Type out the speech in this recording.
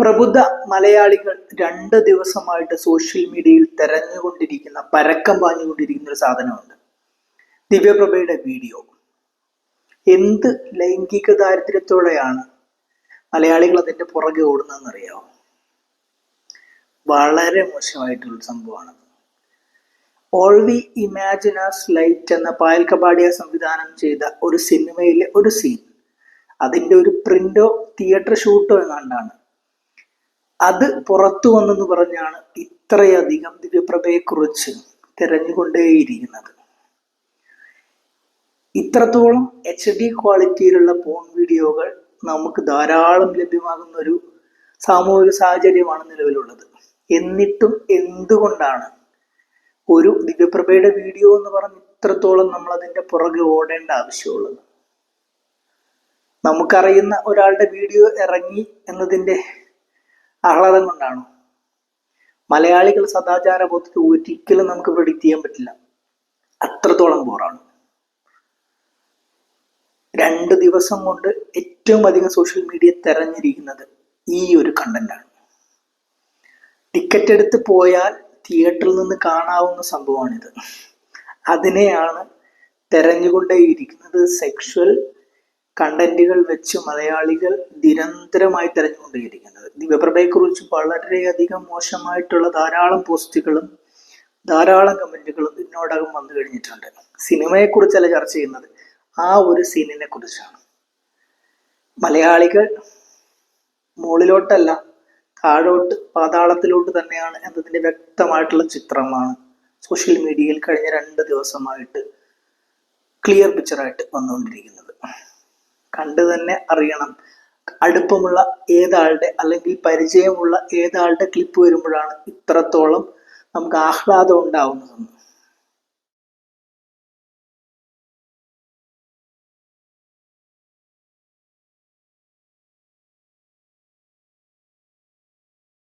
പ്രബുദ്ധ മലയാളികൾ രണ്ട് ദിവസമായിട്ട് സോഷ്യൽ മീഡിയയിൽ തെരഞ്ഞുകൊണ്ടിരിക്കുന്ന പരക്കം പാഞ്ഞുകൊണ്ടിരിക്കുന്ന ഒരു സാധനമുണ്ട്. ദിവ്യപ്രഭയുടെ വീഡിയോ എന്ത് ലൈംഗിക ദാരിദ്ര്യത്തോടെയാണ് മലയാളികൾ അതിന്റെ പുറകെ ഓടുന്നതെന്നറിയാമോ വളരെ മോശമായിട്ടുള്ള സംഭവമാണ്. ഓൾ വി ഇമാജിനാസ് ലൈറ്റ് എന്ന പായൽ കപാടിയ സംവിധാനം ചെയ്ത ഒരു സിനിമയിലെ ഒരു സീൻ അതിന്റെ ഒരു പ്രിന്റോ തിയേറ്റർ ഷൂട്ടോ എങ്ങാണ്ടാണ്. അത് പുറത്തു വന്നെന്ന് പറഞ്ഞാണ് ഇത്രയധികം ദിവ്യപ്രഭയെക്കുറിച്ച് തിരഞ്ഞുകൊണ്ടേയിരിക്കുന്നത്. ഇത്രത്തോളം എച്ച് ഡി ക്വാളിറ്റിയിലുള്ള ഫോൺ വീഡിയോകൾ നമുക്ക് ധാരാളം ലഭ്യമാകുന്ന ഒരു സാമൂഹിക സാഹചര്യമാണ് നിലവിലുള്ളത്. എന്നിട്ടും എന്തുകൊണ്ടാണ് ഒരു ദിവ്യപ്രഭയുടെ വീഡിയോ എന്ന് പറഞ്ഞ് ഇത്രത്തോളം നമ്മൾ അതിന്റെ പുറകെ ഓടേണ്ട ആവശ്യമുള്ളത്? നമുക്കറിയുന്ന ഒരാളുടെ വീഡിയോ ഇറങ്ങി എന്നതിന്റെ ആഹ്ലാദം കൊണ്ടാണോ? മലയാളികൾ സദാചാര ബോധത്തെ ഒരിക്കലും നമുക്ക് പ്രെഡിക്റ്റ് ചെയ്യാൻ പറ്റില്ല. അത്രത്തോളം ബോറാണ് രണ്ട് ദിവസം കൊണ്ട് ഏറ്റവും അധികം സോഷ്യൽ മീഡിയ തെരഞ്ഞിരിക്കുന്നത് ഈ ഒരു കണ്ടന്റാണ് ടിക്കറ്റ് എടുത്ത് പോയാൽ തിയേറ്ററിൽ നിന്ന് കാണാവുന്ന സംഭവമാണിത്. അതിനെയാണ് തെരഞ്ഞുകൊണ്ടേയിരിക്കുന്നത് സെക്ഷൽ കണ്ടന്റുകൾ വെച്ച് മലയാളികൾ നിരന്തരമായി തെരഞ്ഞുകൊണ്ടേയിരിക്കുന്നത്. ദിവ്യപ്രഭയെക്കുറിച്ച് വളരെയധികം മോശമായിട്ടുള്ള ധാരാളം പോസ്റ്റുകളും ധാരാളം കമന്റുകളും ഇതിനോടകം വന്നു കഴിഞ്ഞിട്ടുണ്ട്. സിനിമയെക്കുറിച്ചല്ല ചർച്ച ചെയ്യുന്നത്. ആ ഒരു സീനിനെ കുറിച്ചാണ് മലയാളികൾ മുകളിലോട്ടല്ല താഴോട്ട് പാതാളത്തിലോട്ട് തന്നെയാണ് എന്നതിന്റെ വ്യക്തമായിട്ടുള്ള ചിത്രമാണ് സോഷ്യൽ മീഡിയയിൽ കഴിഞ്ഞ രണ്ട് ദിവസമായിട്ട് ക്ലിയർ പിക്ചറായിട്ട് വന്നുകൊണ്ടിരിക്കുന്നത്. കണ്ടു തന്നെ അറിയണം അടുപ്പമുള്ള ഏതാളുടെ അല്ലെങ്കിൽ പരിചയമുള്ള ഏതാളുടെ ക്ലിപ്പ് വരുമ്പോഴാണ് ഇത്രത്തോളം നമുക്ക് ആഹ്ലാദം ഉണ്ടാവുന്നതെന്ന്.